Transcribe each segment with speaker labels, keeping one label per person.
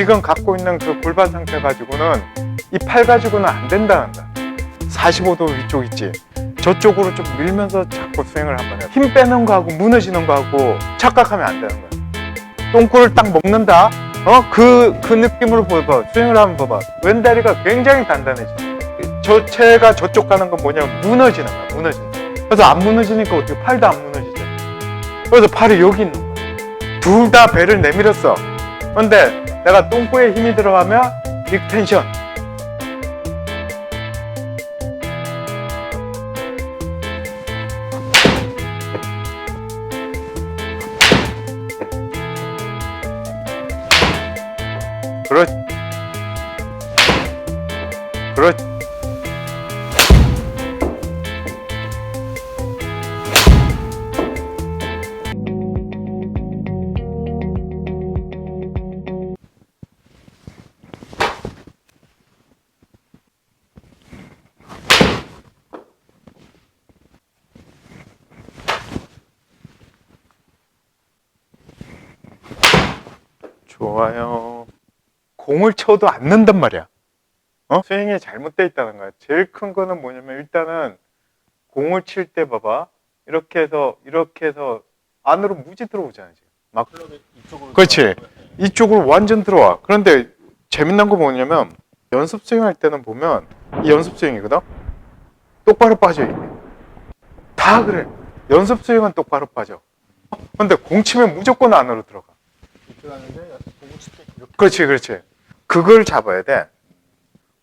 Speaker 1: 지금 갖고 있는 그 골반 상태 가지고는 이 팔 가지고는 안 된다는 거야. 45도 위쪽 있지. 저쪽으로 좀 밀면서 자꾸 스윙을 한번 해. 힘 빼는 거하고 무너지는 거하고 착각하면 안 되는 거야. 똥꼬를 딱 먹는다. 어? 그, 그 느낌으로 봐봐. 스윙을 한번 봐봐. 왼다리가 굉장히 단단해져. 저 채가 저쪽 가는 건 뭐냐면 무너지는 거야. 무너지는 거야. 그래서 안 무너지니까 어떻게 팔도 안 무너지죠. 그래서 팔이 여기 있는 거야. 둘 다 배를 내밀었어. 근데 내가 똥꼬에 힘이 들어가면 빅텐션. 좋아요. 공을 쳐도 안 넣는단 말이야. 어? 스윙이 잘못돼 있다는 거야. 제일 큰 거는 뭐냐면 일단은 공을 칠 때 봐봐. 이렇게 해서 이렇게 해서 안으로 무지 들어오잖아 지금. 막
Speaker 2: 이쪽으로
Speaker 1: 그렇지. 이쪽으로 완전 들어와. 그런데 재밌는 거 뭐냐면 연습 스윙 할 때는 보면 이 연습 스윙이거든. 똑바로 빠져. 다 그래. 연습 스윙은 똑바로 빠져. 근데 공 치면 무조건 안으로 들어가. 그렇지, 그렇지. 그걸 잡아야 돼.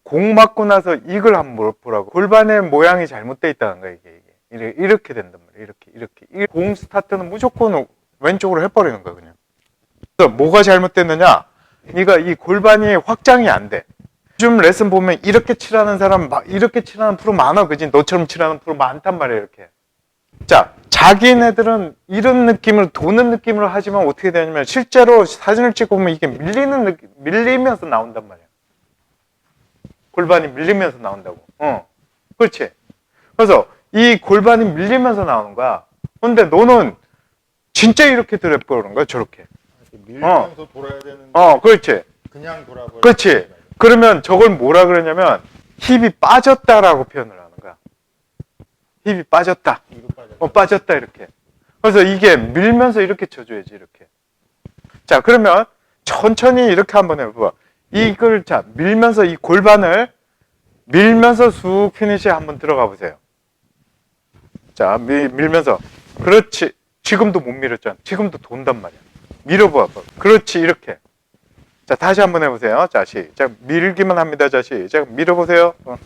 Speaker 1: 공 맞고 나서 이걸 한번 보라고. 골반의 모양이 잘못돼 있다는 거야, 이게. 이게. 이렇게, 된단 말이야. 이렇게, 이렇게. 이공 스타트는 무조건 왼쪽으로 해버리는 거야, 그냥. 그래서 뭐가 잘못됐느냐? 네가 이 골반이 확장이 안 돼. 요즘 레슨 보면 이렇게 칠하는 사람, 막 이렇게 칠하는 프로 많아, 그지? 너처럼 칠하는 프로 많단 말이야, 이렇게. 자, 자기네들은 이런 느낌을 도는 느낌으로 하지만 어떻게 되냐면 실제로 사진을 찍고 보면 이게 밀리는 느낌, 밀리면서 나온단 말이야. 골반이 밀리면서 나온다고. 어. 그렇지. 그래서 이 골반이 밀리면서 나오는 거야. 근데 너는 진짜 이렇게 들어버리는 거야, 저렇게.
Speaker 2: 밀면서 돌아야 되는데
Speaker 1: 어, 그렇지.
Speaker 2: 그냥 돌아버려.
Speaker 1: 그렇지. 그러면 저걸 뭐라 그러냐면 힙이 빠졌다라고 표현을. 힙이 빠졌다. 어, 빠졌다, 이렇게. 그래서 이게 밀면서 이렇게 쳐줘야지, 이렇게. 자, 그러면 천천히 이렇게 한번 해봐. 이걸, 자, 밀면서 이 골반을 밀면서 쑥 피니시에 한번 들어가 보세요. 자, 밀, 밀면서. 그렇지. 지금도 못 밀었잖아. 지금도 돈단 말이야. 밀어봐. 그렇지, 이렇게. 자, 다시 한번 해보세요. 자, 시작. 밀기만 합니다. 자, 시작. 밀어보세요. 어.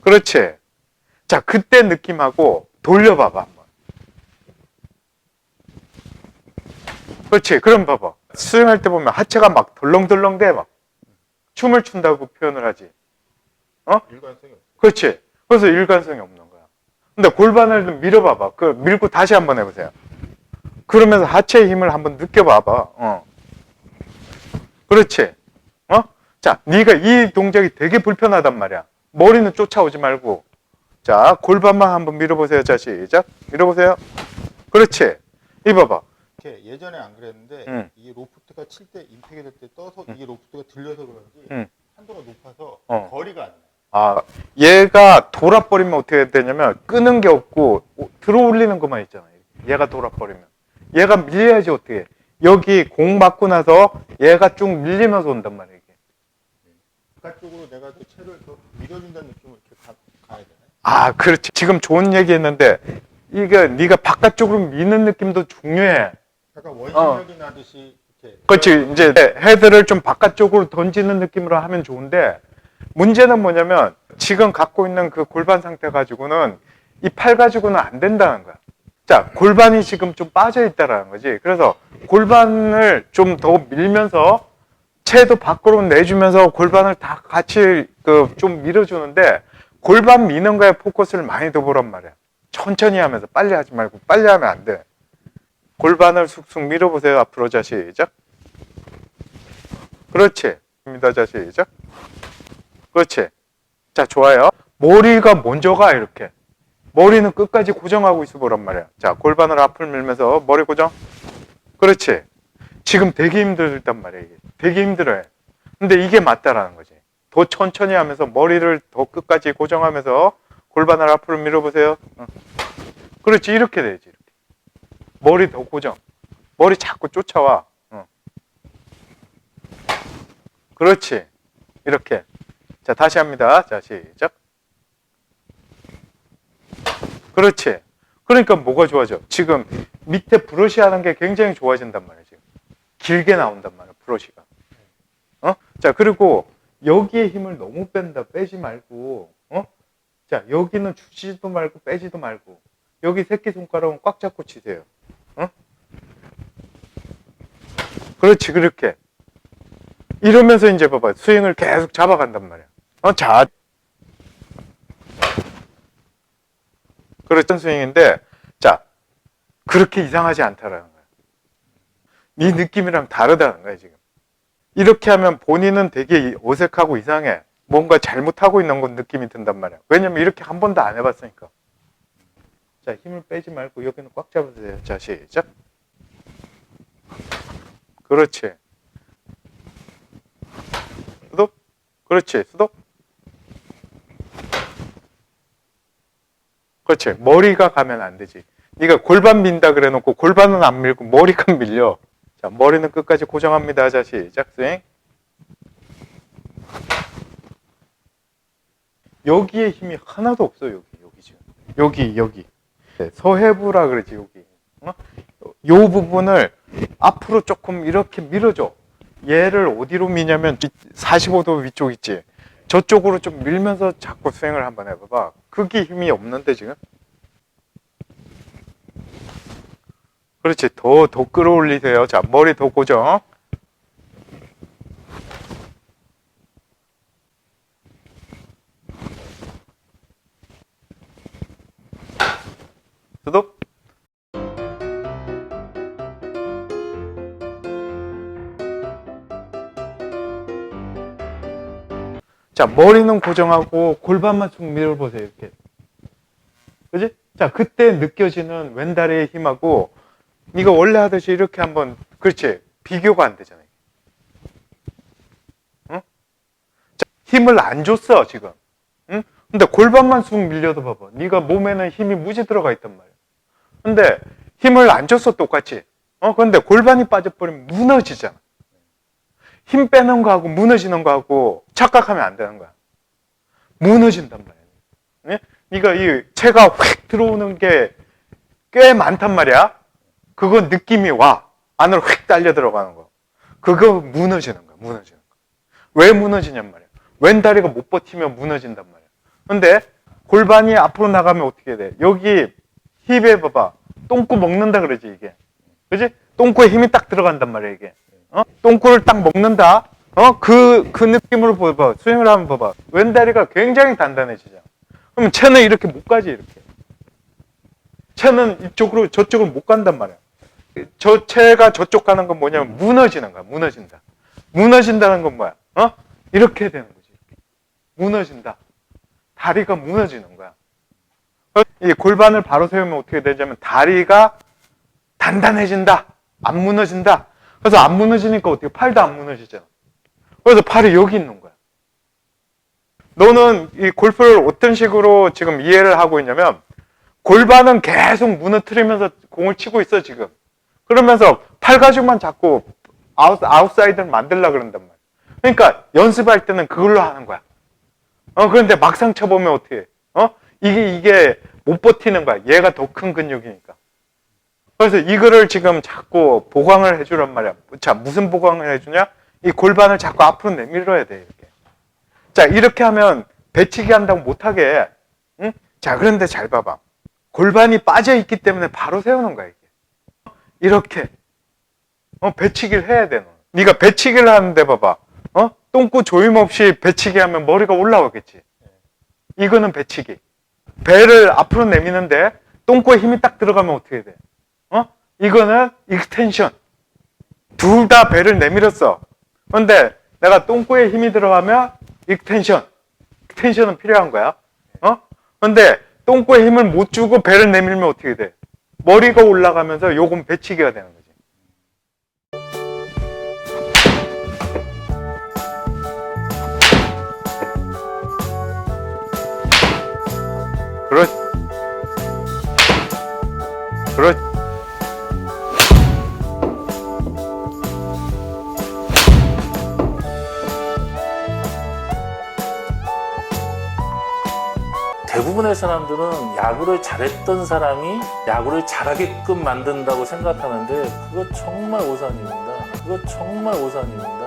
Speaker 1: 그렇지. 자, 그때 느낌하고 돌려봐봐, 한번. 그렇지. 그럼 봐봐. 수영할 때 보면 하체가 막 덜렁덜렁 돼, 막. 춤을 춘다고 표현을 하지.
Speaker 2: 일관성이 없어.
Speaker 1: 그렇지. 그래서 일관성이 없는 거야. 근데 골반을 좀 밀어봐봐. 그 밀고 다시 한번 해보세요. 그러면서 하체의 힘을 한번 느껴봐봐. 어. 그렇지. 어? 자, 네가 이 동작이 되게 불편하단 말이야. 머리는 쫓아오지 말고. 자, 골반만 한번 밀어보세요. 자, 시작. 밀어보세요. 그렇지. 이봐봐.
Speaker 2: 이렇게 예전에 안 그랬는데
Speaker 1: 응.
Speaker 2: 이게 로프트가 칠 때 임팩이 될때 떠서 이게 로프트가 들려서 그런지
Speaker 1: 응.
Speaker 2: 한도가 높아서
Speaker 1: 어.
Speaker 2: 거리가 안 나.
Speaker 1: 아, 얘가 돌아버리면 어떻게 되냐면 끄는 게 없고 오- 들어 올리는 것만 있잖아요. 얘가 돌아버리면. 얘가 밀려야지 어떻게 해. 여기 공 맞고 나서 얘가 쭉 밀리면서 온단 말이에요. 이게.
Speaker 2: 바깥쪽으로 내가 그 채를 더 밀어준다는 느낌을 이렇게 가, 가야 되나?
Speaker 1: 아, 그렇지. 지금 좋은 얘기 했는데 이게 네가 바깥쪽으로 미는 느낌도 중요해.
Speaker 2: 약간 원심력이 나듯이 이렇게.
Speaker 1: 그렇지. 이제 헤드를 좀 바깥쪽으로 던지는 느낌으로 하면 좋은데 문제는 뭐냐면 지금 갖고 있는 그 골반 상태 가지고는 이 팔 가지고는 안 된다는 거야. 자, 골반이 지금 좀 빠져 있다라는 거지. 그래서 골반을 좀 더 밀면서 채도 밖으로 내주면서 골반을 다 같이 그 좀 밀어주는데 골반 미는 거에 포커스를 많이 더 보란 말이야. 천천히 하면서 빨리 하지 말고 빨리 하면 안 돼. 골반을 쑥쑥 밀어보세요. 앞으로 자 시작. 그렇지. 입니다. 자 시작. 그렇지. 자 좋아요. 머리가 먼저 가 이렇게. 머리는 끝까지 고정하고 있어 보란 말이야. 자 골반을 앞을 밀면서 머리 고정. 그렇지. 지금 되게 힘들단 말이야. 되게 힘들어해. 근데 이게 맞다라는 거지. 더 천천히 하면서 머리를 더 끝까지 고정하면서 골반을 앞으로 밀어보세요. 어. 그렇지 이렇게 되지. 이렇게. 머리 더 고정. 머리 자꾸 쫓아와. 어. 그렇지. 이렇게. 자 다시 합니다. 자 시작. 그렇지. 그러니까 뭐가 좋아져? 지금 밑에 브러쉬 하는 게 굉장히 좋아진단 말이야, 지금. 길게 나온단 말이야, 브러쉬가. 어? 자, 그리고 여기에 힘을 너무 뺀다. 빼지 말고, 어? 자, 여기는 주지도 말고 빼지도 말고. 여기 새끼 손가락은 꽉 잡고 치세요. 어? 그렇지, 그렇게. 이러면서 이제 봐봐. 스윙을 계속 잡아간단 말이야. 어, 자, 그렇던 스윙인데, 자, 그렇게 이상하지 않다라는 거야. 네 느낌이랑 다르다는 거야, 지금. 이렇게 하면 본인은 되게 어색하고 이상해. 뭔가 잘못하고 있는 건 느낌이 든단 말이야. 왜냐면 이렇게 한 번도 안 해봤으니까. 자, 힘을 빼지 말고 여기는 꽉 잡으세요. 자, 시작. 그렇지. 수독. 그렇지. 수독. 그렇지. 머리가 가면 안 되지. 네가 골반 민다 그래 놓고 골반은 안 밀고 머리가 밀려. 자, 머리는 끝까지 고정합니다. 자, 시작 스윙. 여기에 힘이 하나도 없어 여기. 여기 지금. 여기 여기. 네, 서해부라 그러지 여기. 어? 요 부분을 앞으로 조금 이렇게 밀어줘. 얘를 어디로 미냐면 45도 위쪽 있지? 저쪽으로 좀 밀면서 자꾸 스윙을 한번 해봐봐. 그게 힘이 없는데 지금 그렇지. 더 더 끌어올리세요. 자 머리 더 고정. 수독. 자 머리는 고정하고 골반만 쭉 밀어보세요 이렇게. 그지? 자 그때 느껴지는 왼다리의 힘하고 네가 원래 하듯이 이렇게 한번 그렇지 비교가 안 되잖아요 응? 자, 힘을 안 줬어 지금 응? 근데 골반만 쑥 밀려도 봐봐 네가 몸에는 힘이 무지 들어가 있단 말이야 근데 힘을 안 줬어 똑같이 어 근데 골반이 빠져버리면 무너지잖아 힘 빼는 거하고 무너지는 거하고 착각하면 안 되는 거야. 무너진단 말이야. 네? 네가 이 체가 휙 들어오는 게 꽤 많단 말이야. 그거 느낌이 와. 안으로 휙 달려 들어가는 거. 그거 무너지는 거야. 무너지는 거. 왜 무너지냔 말이야. 왼 다리가 못 버티면 무너진단 말이야. 근데 골반이 앞으로 나가면 어떻게 돼? 여기 힙에 봐봐. 똥꼬 먹는다 그러지 이게. 그지? 똥꼬에 힘이 딱 들어간단 말이야 이게. 어? 똥꼬를 딱 먹는다. 어? 그, 그 느낌으로 봐봐. 스윙을 한번 봐봐. 왼 다리가 굉장히 단단해지잖아. 그러면 채는 이렇게 못 가지, 이렇게. 채는 이쪽으로, 저쪽으로 못 간단 말이야. 저 채가 저쪽 가는 건 뭐냐면 무너지는 거야, 무너진다. 무너진다는 건 뭐야? 어? 이렇게 되는 거지. 무너진다. 다리가 무너지는 거야. 어? 이 골반을 바로 세우면 어떻게 되냐면 다리가 단단해진다. 안 무너진다. 그래서 안 무너지니까 어떻게 팔도 안 무너지잖아. 그래서 팔이 여기 있는 거야. 너는 이 골프를 어떤 식으로 지금 이해를 하고 있냐면 골반은 계속 무너뜨리면서 공을 치고 있어 지금. 그러면서 팔 가지고만 자꾸 아웃, 아웃사이드를 만들려 그런단 말이야. 그러니까 연습할 때는 그걸로 하는 거야. 어, 그런데 막상 쳐보면 어떻게 해? 어? 이게, 이게 못 버티는 거야. 얘가 더 큰 근육이니까. 그래서 이거를 지금 자꾸 보강을 해주란 말이야. 자, 무슨 보강을 해주냐? 이 골반을 자꾸 앞으로 내밀어야 돼, 이렇게. 자, 이렇게 하면 배치기 한다고 못하게 해. 응? 자, 그런데 잘 봐봐. 골반이 빠져 있기 때문에 바로 세우는 거야, 이게. 이렇게. 어, 배치기를 해야 돼, 너. 네가 배치기를 하는데 봐봐. 어? 똥꼬 조임 없이 배치기 하면 머리가 올라오겠지. 이거는 배치기. 배를 앞으로 내미는데 똥꼬에 힘이 딱 들어가면 어떻게 돼? 어? 이거는 익스텐션. 둘 다 배를 내밀었어. 그런데 내가 똥꼬에 힘이 들어가면 익스텐션. 익스텐션은 필요한 거야. 어? 근데 똥꼬에 힘을 못 주고 배를 내밀면 어떻게 돼? 머리가 올라가면서 요건 배치기가 되는 거지. 그렇지. 그렇지.
Speaker 3: 대부분의 사람들은 야구를 잘했던 사람이 야구를 잘하게끔 만든다고 생각하는데 그거 정말 오산입니다. 그거 정말 오산입니다.